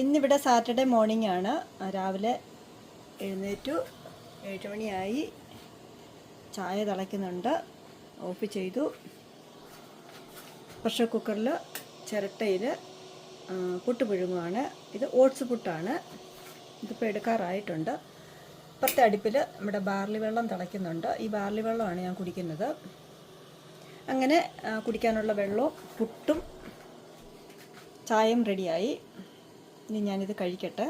ഇന്നിവിടെ Saturday morning ആണ് രാവിലെ എഴുന്നേറ്റു. ഏഴ് മണിയായി. ചായ തിളയ്ക്കുന്നുണ്ട്. ഓഫ് ചെയ്തു. പ്രഷർ കുക്കറിൽ ചിരട്ടയിൽ പുട്ട് പുഴുങ്ങുവാണ് ഇത് ഓട്സ് പുട്ടാണ്. ഇതിപ്പോൾ എടുക്കാറായിട്ടുണ്ട്. ഇപ്പുറത്തെ അടുപ്പിൽ നമ്മുടെ ബാർലി വെള്ളം തിളയ്ക്കുന്നുണ്ട്. ഈ ബാർലി വെള്ളമാണ് ഞാൻ കുടിക്കുന്നത്. അങ്ങനെ കുടിക്കാനുള്ള വെള്ളവും പുട്ടും ചായയും റെഡിയായി. ഇനി ഞാനിത് കഴിക്കട്ടെ.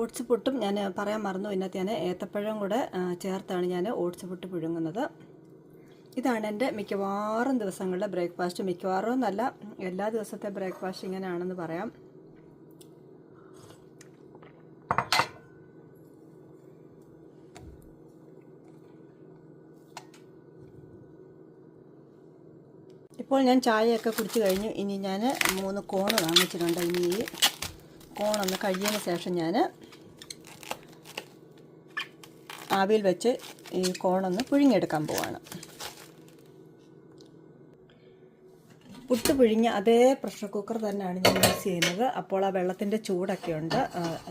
ഓട്സ് പുട്ടും ഞാൻ പറയാൻ മറന്നു. ഇതിനകത്ത് ഞാൻ ഏത്തപ്പഴം കൂടെ ചേർത്താണ് ഞാൻ ഓട്സ് പുട്ട് പുഴുങ്ങുന്നത്. ഇതാണ് എന്റെ മിക്കവാറും ദിവസങ്ങളിലെ ബ്രേക്ക്ഫാസ്റ്റ്. മിക്കവാറും എന്നല്ല എല്ലാ ദിവസത്തെ ബ്രേക്ക്ഫാസ്റ്റ് ഇങ്ങനെയാണെന്ന് പറയാം. ഇപ്പോൾ ഞാൻ ചായയൊക്കെ കുടിച്ച് കഴിഞ്ഞു. ഇനി ഞാൻ മൂന്ന് കോൺ വാങ്ങിച്ചിട്ടുണ്ട്. ഇനി ഈ കോണൊന്ന് കഴിയുന്ന ശേഷം ഞാൻ ആവിയിൽ വെച്ച് ഈ കോണൊന്ന് പുഴുങ്ങിയെടുക്കാൻ പോവാണ്. പുട്ട് പിഴിഞ്ഞ അതേ പ്രഷർ കുക്കർ തന്നെയാണ് ഞാൻ യൂസ് ചെയ്യുന്നത്. അപ്പോൾ ആ വെള്ളത്തിന്റെ ചൂടൊക്കെ ഉണ്ട്.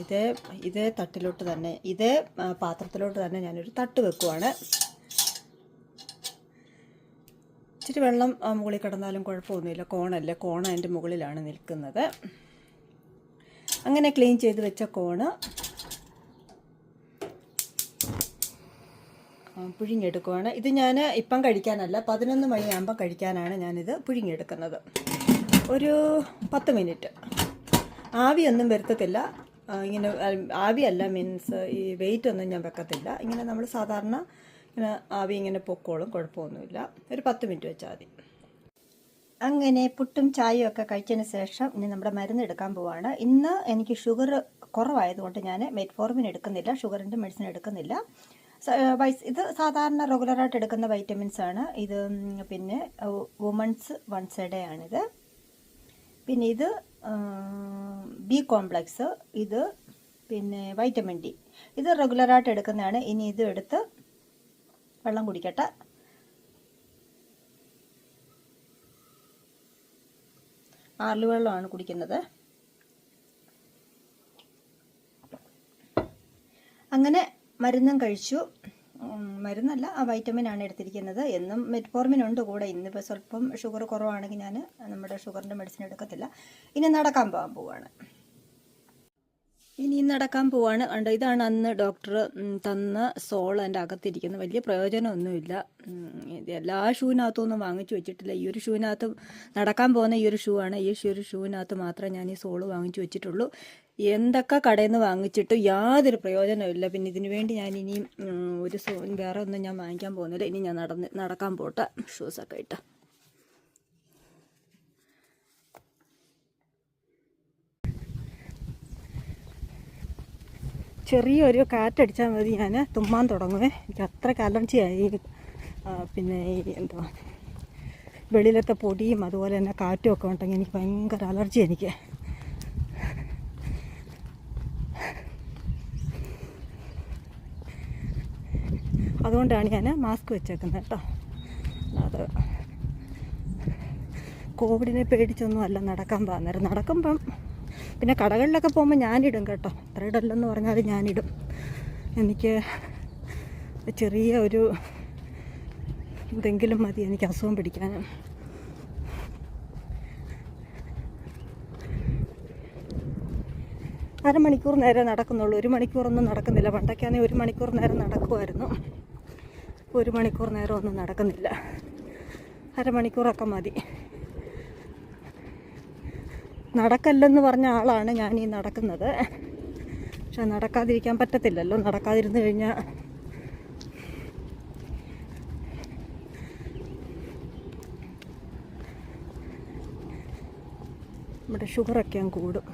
ഇതേ ഇതേ തട്ടിലോട്ട് തന്നെ ഇതേ പാത്രത്തിലോട്ട് തന്നെ ഞാനൊരു തട്ട് വെക്കുവാണ്. ഇച്ചിരി വെള്ളം മുകളിൽ കിടന്നാലും കുഴപ്പമൊന്നുമില്ല. കോണല്ലേ? കോണ അതിന്റെ മുകളിലാണ് നിൽക്കുന്നത്. അങ്ങനെ ക്ലീൻ ചെയ്ത് വെച്ച കോണ് പുഴുങ്ങിയെടുക്കുവാണ്. ഇത് ഞാൻ ഇപ്പം കഴിക്കാനല്ല പതിനൊന്ന് മണിയാകുമ്പോൾ കഴിക്കാനാണ് ഞാനിത് പുഴുങ്ങിയെടുക്കുന്നത്. ഒരു പത്ത് മിനിറ്റ്. ആവിയൊന്നും വരുത്തത്തില്ല. ഇങ്ങനെ ആവിയല്ല മീൻസ് ഈ വെയിറ്റ് ഒന്നും ഞാൻ വെക്കത്തില്ല. ഇങ്ങനെ നമ്മൾ സാധാരണ ഇങ്ങനെ ആവി ഇങ്ങനെ പൊക്കോളും കുഴപ്പമൊന്നുമില്ല. ഒരു പത്ത് മിനിറ്റ് വെച്ചാൽ മതി. അങ്ങനെ പുട്ടും ചായയും ഒക്കെ കഴിച്ചതിന് ശേഷം ഇനി നമ്മുടെ മരുന്ന് എടുക്കാൻ പോവാണ്. ഇന്ന് എനിക്ക് ഷുഗർ കുറവായതുകൊണ്ട് ഞാൻ മെറ്റ്ഫോർമിൻ എടുക്കുന്നില്ല ഷുഗറിന്റെ മെഡിസിൻ എടുക്കുന്നില്ല. വൈസ് ഇത് സാധാരണ റെഗുലറായിട്ട് എടുക്കുന്ന വൈറ്റമിൻസ് ആണ്. ഇത് പിന്നെ വുമൺസ് വൺ ഡേ ആണിത്. പിന്നെ ഇത് ബി കോംപ്ലക്സ് ഇത് പിന്നെ വൈറ്റമിൻ ഡി ഇത് റെഗുലറായിട്ട് എടുക്കുന്നതാണ്. ഇനി ഇത് എടുത്ത് വെള്ളം കുടിക്കട്ടെ. ആറിൽ വെള്ളമാണ് കുടിക്കുന്നത്. അങ്ങനെ മരുന്നും കഴിച്ചു. മരുന്നല്ല ആ വൈറ്റമിൻ ആണ് എടുത്തിരിക്കുന്നത്. എന്നും മെറ്റ്ഫോർമിൻ ഉണ്ട് കൂടെ. ഇന്നിപ്പോൾ സ്വല്പം ഷുഗർ കുറവാണെങ്കിൽ ഞാൻ നമ്മുടെ ഷുഗറിന്റെ മെഡിസിൻ എടുക്കത്തില്ല. ഇനി നടക്കാൻ പോകാൻ പോവാണ്. ഇനി നടക്കാൻ പോവാണ്. കണ്ടോ ഇതാണ് അന്ന് ഡോക്ടർ തന്ന സോൾ എന്റെ അകത്തിരിക്കുന്ന. വലിയ പ്രയോജനമൊന്നുമില്ല. എല്ലാ ഷൂവിനകത്തൊന്നും വാങ്ങിച്ചു വെച്ചിട്ടില്ല. ഈ ഒരു ഷൂവിനകത്ത് നടക്കാൻ പോകുന്ന ഈ ഒരു ഷൂ ആണ്. ഈ ഒരു ഷൂവിനകത്ത് മാത്രമേ ഞാൻ ഈ സോൾ വാങ്ങിച്ചു വെച്ചിട്ടുള്ളൂ. എന്തൊക്കെ കടയിൽ നിന്ന് വാങ്ങിച്ചിട്ട് യാതൊരു പ്രയോജനമില്ല പിന്നെ ഇതിനു വേണ്ടി ഞാൻ ഇനിയും ഒരു സോ വേറെ ഒന്നും ഞാൻ വാങ്ങിക്കാൻ പോകുന്നില്ല. ഇനി ഞാൻ നടന്ന് നടക്കാൻ പോട്ടെ. ഷൂസൊക്കെ ഇട്ട്. ചെറിയൊരു കാറ്റടിച്ചാൽ മതി ഞാൻ തുമ്മാൻ തുടങ്ങുവേ. എനിക്ക് അത്രയ്ക്ക് ആയി പിന്നെ എന്തോ വെളിയിലത്തെ പൊടിയും അതുപോലെ തന്നെ കാറ്റും ഒക്കെ ഉണ്ടെങ്കിൽ എനിക്ക് ഭയങ്കര അലർജി എനിക്ക്. അതുകൊണ്ടാണ് ഞാൻ മാസ്ക് വെച്ചേക്കുന്നത് കേട്ടോ. അത് കോവിഡിനെ പേടിച്ചൊന്നും അല്ല നടക്കാൻ പോകുന്നത് നടക്കുമ്പം പിന്നെ കടകളിലൊക്കെ പോകുമ്പോൾ ഞാനിടും കേട്ടോ. അത്ര ഇടല്ലെന്ന് പറഞ്ഞാൽ ഞാനിടും. എനിക്ക് ചെറിയ ഒരു ഇതെങ്കിലും മതി എനിക്ക് അസുഖം പിടിക്കാനും. അരമണിക്കൂർ നേരം നടക്കുന്നുള്ളൂ. ഒരു മണിക്കൂറൊന്നും നടക്കുന്നില്ല. പണ്ടൊക്കെയാണെങ്കിൽ ഒരു മണിക്കൂർ നേരം നടക്കുമായിരുന്നു ഒരു മണിക്കൂർ നേരം ഒന്നും നടക്കുന്നില്ല. അരമണിക്കൂറൊക്കെ മതി. നടക്കല്ലെന്ന് പറഞ്ഞ ആളാണ് ഞാൻ ഈ നടക്കുന്നത്. പക്ഷെ നടക്കാതിരിക്കാൻ പറ്റത്തില്ലല്ലോ. നടക്കാതിരുന്നു കഴിഞ്ഞാൽ നമ്മുടെ ഷുഗറൊക്കെ ഞാൻ കൂടും.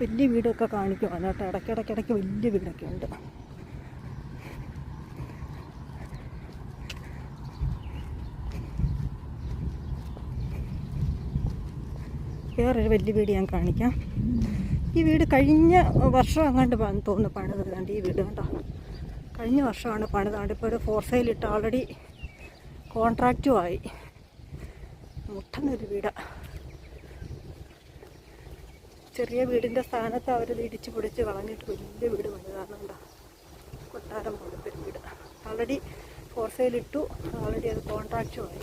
വലിയ വീടൊക്കെ കാണിക്കുവാണ് കേട്ടോ ഇടയ്ക്കിടയ്ക്കിടയ്ക്ക് വലിയ വീടൊക്കെ ഉണ്ട്. വേറൊരു വലിയ വീട് ഞാൻ കാണിക്കാം. ഈ വീട് കഴിഞ്ഞ വർഷം അങ്ങാണ്ട് തോന്നുന്നു പണിത് ഈ വീട് കണ്ടോ? കഴിഞ്ഞ വർഷമാണ് പണിതാണ്ട്. ഇപ്പോൾ ഒരു ഫോർ സെയിലിട്ട് ഓൾറെഡി കോൺട്രാക്റ്റുമായി മുട്ടുന്നൊരു വീടാണ് ചെറിയ വീടിന്റെ സ്ഥാനത്ത് അവർ ഇടിച്ച് പൊടിച്ച് കളഞ്ഞിട്ട് വലിയ വീട് പണിതാണ് കണ്ടോ കൊട്ടാരം പോലത്തെ വീട്. ആൾറെഡി ഫോർ സെയിലിട്ടു ഓൾറെഡി അത് കോൺട്രാക്റ്റും ആയി.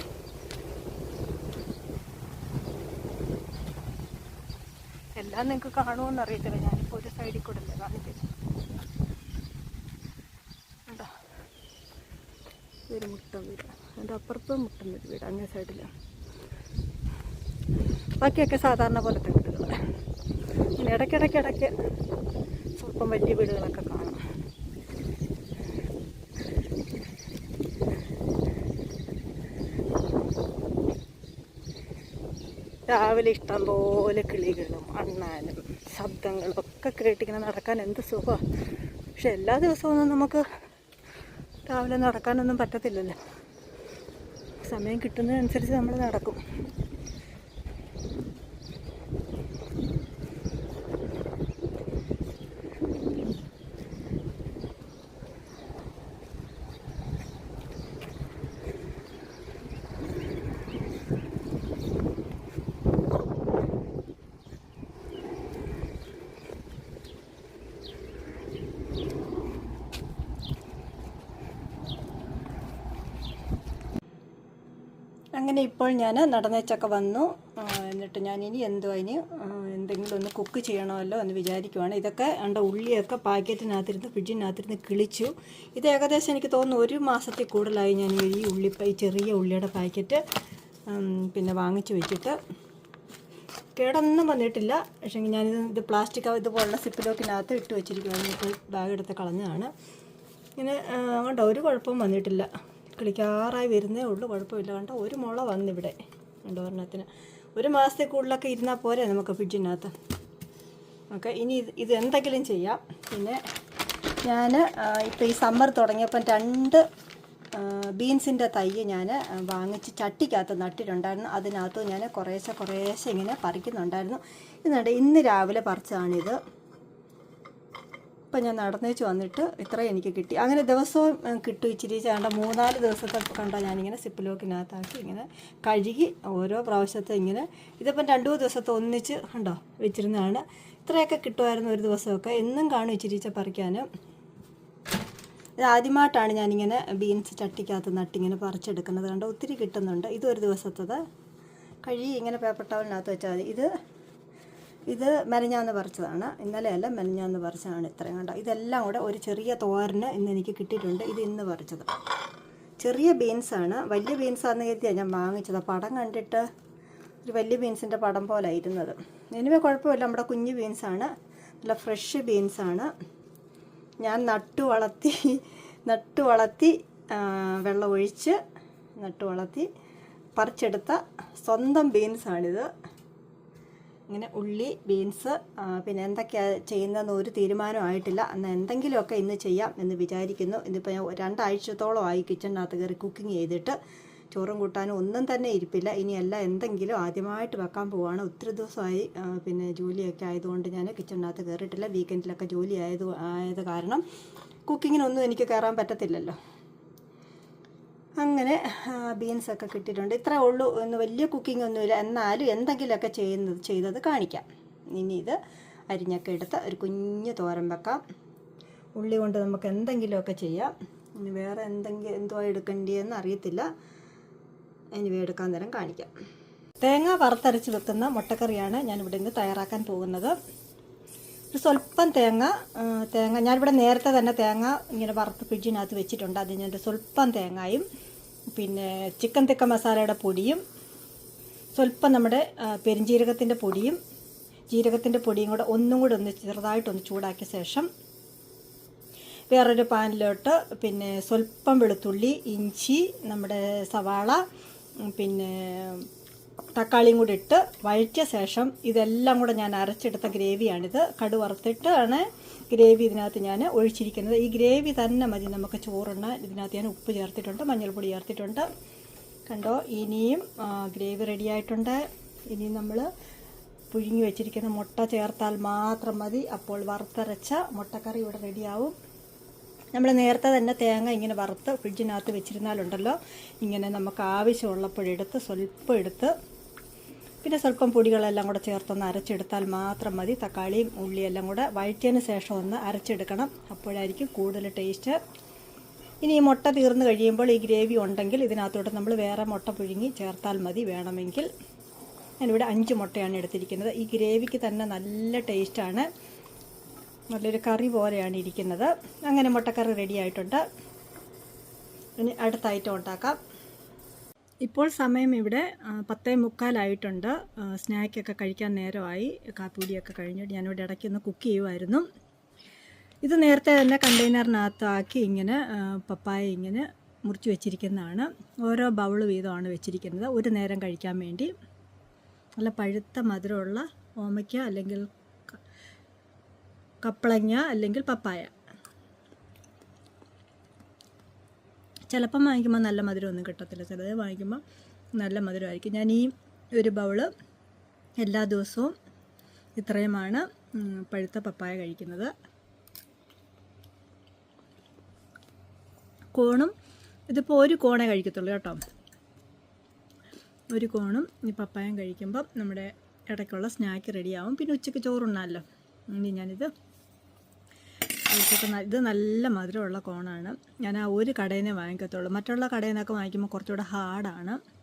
എല്ലാം നിങ്ങൾക്ക് കാണുമെന്ന് അറിയത്തില്ല. ഞാനിപ്പോൾ ഒരു സൈഡിൽ കൂടെ അല്ലേ കാണിക്കുന്നത്? കണ്ടോ? ഇതൊരു മുട്ടൻ വീട്. അതിന്റെ അപ്പുറത്തും മുട്ടൻ വീട്. അങ്ങേ സൈഡിൽ ബാക്കിയൊക്കെ സാധാരണ പോലെ വീടുകൾ ഇങ്ങനെ ഇടയ്ക്കിടയ്ക്ക് ഇടയ്ക്ക് സ്വല്പം വലിയ വീടുകളൊക്കെ കാണാം. രാവിലെ ഇഷ്ടം പോലെ കിളികളും അണ്ണാനും ശബ്ദങ്ങളും ഒക്കെ കേട്ടിങ്ങനെ നടക്കാൻ എന്ത് സുഖമാണ് പക്ഷെ എല്ലാ ദിവസവും നമുക്ക് രാവിലെ നടക്കാനൊന്നും പറ്റത്തില്ലല്ലോ. സമയം കിട്ടുന്നതനുസരിച്ച് നമ്മൾ നടക്കും. അങ്ങനെ ഇപ്പോൾ ഞാൻ നടന്നേച്ചൊക്കെ വന്നു. എന്നിട്ട് ഞാൻ ഇനി എന്തോ അതിന് എന്തെങ്കിലും ഒന്ന് കുക്ക് ചെയ്യണമല്ലോ എന്ന് വിചാരിക്കുവാണ്. ഇതൊക്കെ എന്റെ ഉള്ളിയൊക്കെ പാക്കറ്റിനകത്തിരുന്ന് ഫ്രിഡ്ജിനകത്തിരുന്ന് കിളിച്ചു. ഇത് ഏകദേശം എനിക്ക് തോന്നുന്നു ഒരു മാസത്തിൽ കൂടുതലായി ഞാൻ ഈ ഉള്ളി ഈ ചെറിയ ഉള്ളിയുടെ പാക്കറ്റ് പിന്നെ വാങ്ങിച്ചു വെച്ചിട്ട് കേടൊന്നും വന്നിട്ടില്ല. പക്ഷേ ഞാനിത് ഇത് പ്ലാസ്റ്റിക് ഇതുപോലുള്ള സിപ്പിലോക്കിനകത്ത് ഇട്ട് വെച്ചിരിക്കുകയാണ് ഇപ്പോൾ ബാഗ് എടുത്ത് കളഞ്ഞതാണ്. ഇങ്ങനെ അങ്ങോട്ട് ഒരു കുഴപ്പവും വന്നിട്ടില്ല. കിളിക്കാറായി വരുന്നേ ഉള്ളൂ. കുഴപ്പമില്ല. കണ്ടോ ഒരു മുള വന്നിവിടെ. കണ്ടോ ഒരെണ്ണത്തിന്. ഒരു മാസത്തെ കൂടുതലൊക്കെ ഇരുന്നാൽ പോരെ നമുക്ക് ഫ്രിഡ്ജിനകത്ത്. ഓക്കെ ഇനി ഇത് ഇത് എന്തെങ്കിലും ചെയ്യാം. പിന്നെ ഞാൻ ഇപ്പോൾ ഈ സമ്മർ തുടങ്ങിയപ്പം രണ്ട് ബീൻസിന്റെ തൈ ഞാൻ വാങ്ങിച്ച് ചട്ടിക്കകത്ത് നട്ടിട്ടുണ്ടായിരുന്നു. അതിനകത്ത് ഞാൻ കുറേശ്ശെ കുറേശ്ശെ ഇങ്ങനെ പറിക്കുന്നുണ്ടായിരുന്നു. എന്നിട്ട് ഇന്ന് രാവിലെ പറിച്ചതാണിത്. ഇപ്പം ഞാൻ നടന്നേച്ച് വന്നിട്ട് ഇത്രയും എനിക്ക് കിട്ടി. അങ്ങനെ ദിവസവും കിട്ടും ഇച്ചിരി ചേണ്ട മൂന്നാൽ ദിവസത്തെ കണ്ടോ ഞാനിങ്ങനെ സിപ്പിലോക്കിനകത്താക്കി ഇങ്ങനെ കഴുകി ഓരോ പ്രാവശ്യത്തെ ഇങ്ങനെ ഇതിപ്പം രണ്ടു മൂന്ന് ദിവസത്തെ ഒന്നിച്ച് ഉണ്ടോ വെച്ചിരുന്നതാണ്. ഇത്രയൊക്കെ കിട്ടുമായിരുന്നു ഒരു ദിവസമൊക്കെ. എന്നും കാണും ഇച്ചിരിച്ച പറിക്കാൻ ആദ്യമായിട്ടാണ് ഞാനിങ്ങനെ ബീൻസ് ചട്ടിക്കകത്ത് നട്ടിങ്ങനെ പറിച്ചെടുക്കുന്നത്. കണ്ടോ ഒത്തിരി കിട്ടുന്നുണ്ട്. ഇതൊരു ദിവസത്തത്. കഴുകി ഇങ്ങനെ പേപ്പർ ടവലിനകത്ത് വെച്ചാൽ മതി. ഇത് ഇത് മെനഞ്ഞാന്ന് പറിച്ചതാണ്. ഇന്നലെ അല്ല മെനഞ്ഞാന്ന് പറിച്ചതാണ് ഇത്രയും കണ്ട? ഇതെല്ലാം കൂടെ ഒരു ചെറിയ തോരന് ഇന്ന് എനിക്ക് കിട്ടിയിട്ടുണ്ട്. ഇത് ഇന്ന് പറിച്ചത്. ചെറിയ ബീൻസാണ് വലിയ ബീൻസാന്ന് കരുതിയാണ് ഞാൻ വാങ്ങിച്ചത്. പടം കണ്ടിട്ട് ഒരു വലിയ ബീൻസിന്റെ പടം പോലെ ഇരുന്നത് എനിവേ കുഴപ്പമില്ല. നമ്മുടെ കുഞ്ഞു ബീൻസാണ് നല്ല ഫ്രഷ് ബീൻസാണ് ഞാൻ നട്ടു വളർത്തി നട്ടു വളർത്തി വെള്ളമൊഴിച്ച് നട്ടു വളർത്തി പറിച്ചെടുത്ത സ്വന്തം ബീൻസാണിത് ഇങ്ങനെ ഉള്ളി ബീൻസ് പിന്നെ എന്തൊക്കെയാണ് ചെയ്യുന്നതെന്ന് ഒരു തീരുമാനമായിട്ടില്ല എന്നാൽ എന്തെങ്കിലുമൊക്കെ ഇന്ന് ചെയ്യാം എന്ന് വിചാരിക്കുന്നു. ഇന്നിപ്പോൾ ഞാൻ രണ്ടാഴ്ചത്തോളമായി കിച്ചണിനകത്ത് കയറി കുക്കിംഗ് ചെയ്തിട്ട് ചോറും കൂട്ടാനും ഒന്നും തന്നെ ഇരിപ്പില്ല. ഇനിയല്ല എന്തെങ്കിലും ആദ്യമായിട്ട് വെക്കാൻ പോവുകയാണ് ഒത്തിരി ദിവസമായി പിന്നെ ജോലിയൊക്കെ ആയതുകൊണ്ട് ഞാൻ കിച്ചണിനകത്ത് കയറിയിട്ടില്ല. വീക്കെൻഡിലൊക്കെ ജോലി ആയത് ആയത് കാരണം കുക്കിങ്ങിനൊന്നും എനിക്ക് കയറാൻ പറ്റത്തില്ലല്ലോ. അങ്ങനെ ബീൻസൊക്കെ കിട്ടിയിട്ടുണ്ട്. ഇത്രേ ഉള്ളൂ. ഒന്ന് വലിയ കുക്കിംഗ് ഒന്നുമില്ല. എന്നാലും എന്തെങ്കിലുമൊക്കെ ചെയ്യുന്നത് ചെയ്തത് കാണിക്കാം. ഇനി ഇത് അരിഞ്ഞൊക്കെ എടുത്ത് ഒരു കുഞ്ഞ് തോരൻ വെക്കാം. ഉള്ളി കൊണ്ട് നമുക്ക് എന്തെങ്കിലുമൊക്കെ ചെയ്യാം. ഇനി വേറെ എന്തെങ്കിലും എന്തോ എടുക്കേണ്ടിയെന്ന് അറിയത്തില്ല. ഇനി എടുക്കാൻ നേരം കാണിക്കാം. തേങ്ങ വറുത്തരച്ച് വെക്കുന്ന മുട്ടക്കറിയാണ് ഞാനിവിടെ നിന്ന് തയ്യാറാക്കാൻ പോകുന്നത്. ഒരു സ്വല്പം തേങ്ങ തേങ്ങ ഞാനിവിടെ നേരത്തെ തന്നെ തേങ്ങ ഇങ്ങനെ വറുത്ത് ഫ്രിഡ്ജിനകത്ത് വെച്ചിട്ടുണ്ട്. അത് ഞാൻ സ്വല്പം തേങ്ങയും പിന്നെ ചിക്കൻ തിക്ക മസാലയുടെ പൊടിയും സ്വല്പം നമ്മുടെ പെരിഞ്ജീരകത്തിന്റെ പൊടിയും ജീരകത്തിന്റെ പൊടിയും കൂടെ ഒന്നും കൂടെ ഒന്ന് ചെറുതായിട്ടൊന്ന് ചൂടാക്കിയ ശേഷം വേറൊരു പാനിലോട്ട് പിന്നെ സ്വല്പം വെളുത്തുള്ളി ഇഞ്ചി നമ്മുടെ സവാള പിന്നെ തക്കാളിയും കൂടി ഇട്ട് വഴറ്റിയ ശേഷം ഇതെല്ലാം കൂടെ ഞാൻ അരച്ചെടുത്ത ഗ്രേവിയാണിത്. കടു വറുത്തിട്ടാണ് ഗ്രേവി ഇതിനകത്ത് ഞാൻ ഒഴിച്ചിരിക്കുന്നത്. ഈ ഗ്രേവി തന്നെ മതി. നമുക്ക് ചോറുണ്ണ ഇതിനകത്ത് ഞാൻ ഉപ്പ് ചേർത്തിട്ടുണ്ട് മഞ്ഞൾപ്പൊടി ചേർത്തിട്ടുണ്ട്. കണ്ടോ? ഇനിയും ഗ്രേവി റെഡിയായിട്ടുണ്ട് ഇനി നമ്മൾ പുഴുങ്ങി വെച്ചിരിക്കുന്ന മുട്ട ചേർത്താൽ മാത്രം മതി. അപ്പോൾ വറുത്തരച്ച മുട്ടക്കറി ഇവിടെ റെഡിയാവും നമ്മൾ നേരത്തെ തന്നെ തേങ്ങ ഇങ്ങനെ വറുത്ത് ഫ്രിഡ്ജിനകത്ത് വെച്ചിരുന്നാലുണ്ടല്ലോ. ഇങ്ങനെ നമുക്ക് ആവശ്യമുള്ളപ്പോഴെടുത്ത് സ്വല്പം എടുത്ത് പിന്നെ സ്വല്പം പൊടികളെല്ലാം കൂടെ ചേർത്തൊന്ന് അരച്ചെടുത്താൽ മാത്രം മതി. തക്കാളിയും ഉള്ളിയെല്ലാം കൂടെ വഴറ്റിയതിന് ശേഷം ഒന്ന് അരച്ചെടുക്കണം. അപ്പോഴായിരിക്കും കൂടുതൽ ടേസ്റ്റ്. ഇനി ഈ മുട്ട തീർന്നു കഴിയുമ്പോൾ ഈ ഗ്രേവി ഉണ്ടെങ്കിൽ ഇതിനകത്തോട്ട് നമ്മൾ വേറെ മുട്ട പുഴുങ്ങി ചേർത്താൽ മതി വേണമെങ്കിൽ. ഞാനിവിടെ അഞ്ച് മുട്ടയാണ് എടുത്തിരിക്കുന്നത്. ഈ ഗ്രേവിക്ക് തന്നെ നല്ല ടേസ്റ്റാണ്. നല്ലൊരു കറി പോലെയാണ് ഇരിക്കുന്നത്. അങ്ങനെ മുട്ടക്കറി റെഡി ആയിട്ടുണ്ട്. ഇനി അടുത്ത ഐറ്റം ഉണ്ടാക്കാം. ഇപ്പോൾ സമയം ഇവിടെ പത്തേ മുക്കാലായിട്ടുണ്ട് സ്നാക്കൊക്കെ കഴിക്കാൻ നേരമായി. കാപ്പിടിയൊക്കെ കഴിഞ്ഞിട്ട് ഞാനിവിടെ ഇടയ്ക്കൊന്ന് കുക്ക് ചെയ്യുമായിരുന്നു ഇത് നേരത്തെ തന്നെ കണ്ടെയ്നറിനകത്താക്കി ഇങ്ങനെ പപ്പായ ഇങ്ങനെ മുറിച്ച് വെച്ചിരിക്കുന്നതാണ്. ഓരോ ബൗൾ വീതമാണ് വെച്ചിരിക്കുന്നത്. ഒരു നേരം കഴിക്കാൻ വേണ്ടി. നല്ല പഴുത്ത മധുരമുള്ള ഓമയ്ക്ക അല്ലെങ്കിൽ കപ്പളങ്ങ അല്ലെങ്കിൽ പപ്പായ. ചിലപ്പം വാങ്ങിക്കുമ്പോൾ നല്ല മധുരം ഒന്നും കിട്ടത്തില്ല. ചിലത് വാങ്ങിക്കുമ്പോൾ നല്ല മധുരമായിരിക്കും. ഞാൻ ഈ ഒരു ബൗൾ എല്ലാ ദിവസവും ഇത്രയുമാണ് പഴുത്ത പപ്പായ കഴിക്കുന്നത്. കോണും ഇതിപ്പോൾ ഒരു കോണേ കഴിക്കത്തുള്ളൂ കേട്ടോ. ഒരു കോണും ഈ പപ്പായം കഴിക്കുമ്പം നമ്മുടെ ഇടയ്ക്കുള്ള സ്നാക്ക് റെഡിയാവും പിന്നെ ഉച്ചയ്ക്ക് ചോറുണ്ണാമല്ലോ ഇനി ഞാനിത് ന- ഇത് നല്ല മധുരമുള്ള കോണാണ്. ഞാൻ ആ ഒരു കടയിൽ നിന്നേ വാങ്ങിക്കത്തുള്ളൂ. മറ്റുള്ള കടയിൽ നിന്നൊക്കെ വാങ്ങിക്കുമ്പോൾ കുറച്ചുകൂടെ ഹാർഡാണ്.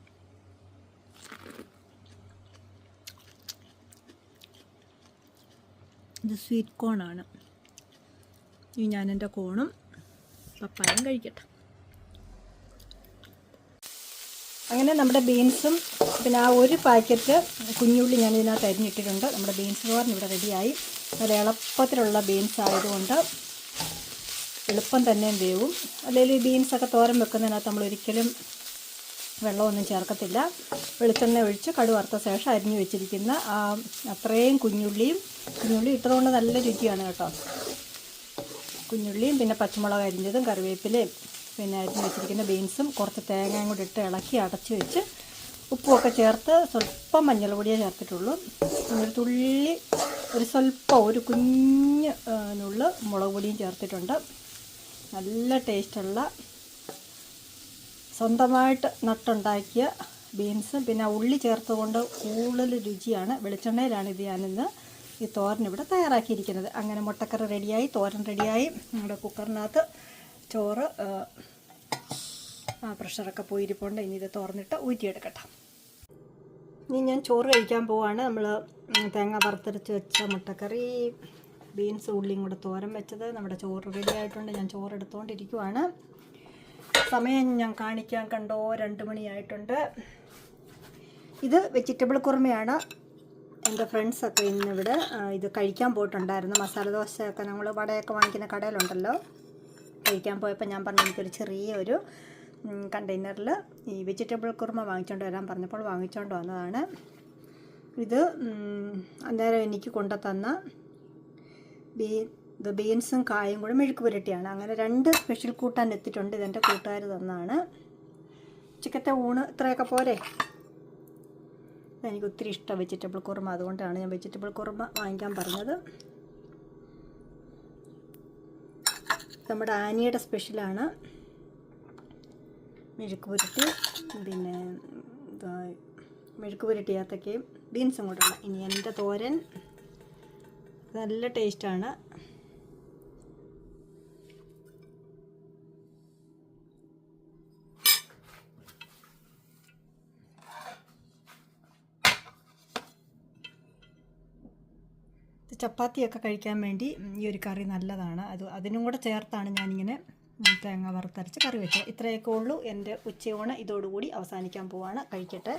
ഇത് സ്വീറ്റ് കോണാണ്. ഇനി ഞാൻ എന്റെ കോണും പപ്പായം കഴിക്കട്ടെ. അങ്ങനെ നമ്മുടെ ബീൻസും പിന്നെ ആ ഒരു പാക്കറ്റ് കുഞ്ഞുള്ളി ഞാൻ ഇതിനകത്ത് അരിഞ്ഞിട്ടിട്ടുണ്ട്. നമ്മുടെ ബീൻസ് തോരൻ ഇവിടെ റെഡിയായി. നല്ല എളുപ്പത്തിലുള്ള ബീൻസ് ആയതുകൊണ്ട് എളുപ്പം തന്നെ വേവും. അല്ലെങ്കിൽ ഈ ബീൻസൊക്കെ തോരൻ വെക്കുന്നതിനകത്ത് നമ്മൾ ഒരിക്കലും വെള്ളമൊന്നും ചേർക്കത്തില്ല. വെളിച്ചെണ്ണ ഒഴിച്ച് കടു വറുത്ത ശേഷം അരിഞ്ഞു വെച്ചിരിക്കുന്ന ആ അത്രയും കുഞ്ഞുള്ളിയും കുഞ്ഞുള്ളി ഇട്ടതുകൊണ്ട് നല്ല രുചിയാണ് കേട്ടോ. കുഞ്ഞുള്ളിയും പിന്നെ പച്ചമുളക് അരിഞ്ഞതും കറിവേപ്പിലയും പിന്നെ അരിഞ്ഞു വെച്ചിരിക്കുന്ന ബീൻസും കുറച്ച് തേങ്ങയും കൂടി ഇട്ട് ഇളക്കി അടച്ച് വെച്ച് ഉപ്പുമൊക്കെ ചേർത്ത് സ്വല്പം മഞ്ഞൾപ്പൊടിയേ ചേർത്തിട്ടുള്ളൂ. പിന്നെ ഒരു തുള്ളി ഒരു സ്വല്പം ഒരു കുഞ്ഞ് നുള്ള് മുളക് പൊടിയും ചേർത്തിട്ടുണ്ട്. നല്ല ടേസ്റ്റുള്ള സ്വന്തമായിട്ട് നട്ടുണ്ടാക്കിയ ബീൻസും. പിന്നെ ഉള്ളി ചേർത്തുകൊണ്ട് കൂടുതൽ രുചിയാണ്. വെളിച്ചെണ്ണയിലാണ് ഇത് ഞാനിന്ന് ഈ തോരൻ ഇവിടെ തയ്യാറാക്കിയിരിക്കുന്നത്. അങ്ങനെ മുട്ടക്കറി റെഡിയായി തോരൻ റെഡിയായി. നമ്മുടെ കുക്കറിനകത്ത് ചോറ് ആ പ്രഷറൊക്കെ പോയിരിപ്പുണ്ട്. ഇനി ഇത് തുറന്നിട്ട് ഊറ്റിയെടുക്കട്ടെ. ഇനി ഞാൻ ചോറ് കഴിക്കാൻ പോവാണ്. നമ്മൾ തേങ്ങ വറുത്തരച്ച് വെച്ച മുട്ടക്കറി ബീൻസ് ഉള്ളിയും കൂടെ തോരൻ വെച്ചത്. നമ്മുടെ ചോറ് റെഡി ആയിട്ടുണ്ട്. ഞാൻ ചോറ് എടുത്തുകൊണ്ടിരിക്കുവാണ് സമയം ഞാൻ കാണിക്കാൻ കണ്ടോ? രണ്ട് മണിയായിട്ടുണ്ട് ഇത് വെജിറ്റബിൾ കുറുമയാണ്. എന്റെ ഫ്രണ്ട്സൊക്കെ ഇന്നിവിടെ ഇത് കഴിക്കാൻ പോയിട്ടുണ്ടായിരുന്നു. മസാല ദോശയൊക്കെ നമ്മൾ വടയൊക്കെ വാങ്ങിക്കുന്ന കടയിലുണ്ടല്ലോ. കഴിക്കാൻ പോയപ്പോൾ ഞാൻ പറഞ്ഞു എനിക്കൊരു ചെറിയൊരു കണ്ടെയ്നറിൽ ഈ വെജിറ്റബിൾ കുറുമ വാങ്ങിച്ചുകൊണ്ട് വരാൻ പറഞ്ഞപ്പോൾ വാങ്ങിച്ചുകൊണ്ട് വന്നതാണ്. ഇത് അന്നേരം എനിക്ക് കൊണ്ടു തന്ന ബീ ഇത് ബീൻസും കായും കൂടെ മെഴുക്ക് പുരട്ടിയാണ്. അങ്ങനെ രണ്ട് സ്പെഷ്യൽ കൂട്ടാൻ എത്തിയിട്ടുണ്ട് ഇതെന്റെ കൂട്ടുകാർ തന്നാണ്. ഉച്ചക്കത്തെ ഊണ് ഇത്രയൊക്കെ പോരെ? എനിക്ക് ഒത്തിരി ഇഷ്ടം വെജിറ്റബിൾ കുറുമ. അതുകൊണ്ടാണ് ഞാൻ വെജിറ്റബിൾ കുറുമ വാങ്ങിക്കാൻ പറഞ്ഞത്. നമ്മുടെ ആനിയുടെ സ്പെഷ്യലാണ് മെഴുക്ക് പുരട്ടി പിന്നെ മെഴുക്ക് പുരട്ടി ഏത്തക്കയും ബീൻസും കൂടെയുള്ള ഇനി എന്റെ തോരൻ നല്ല ടേസ്റ്റാണ് ചപ്പാത്തിയൊക്കെ കഴിക്കാൻ വേണ്ടി ഈ ഒരു കറി നല്ലതാണ്. അത് അതിനും കൂടെ ചേർത്താണ് ഞാനിങ്ങനെ തേങ്ങ വറുത്തരച്ച് കറി വെച്ചു. ഇത്രയൊക്കെ ഉള്ളൂ. എന്റെ ഉച്ചയൂണ് ഇതോടുകൂടി അവസാനിക്കാൻ പോവാണ്. കഴിക്കട്ടെ.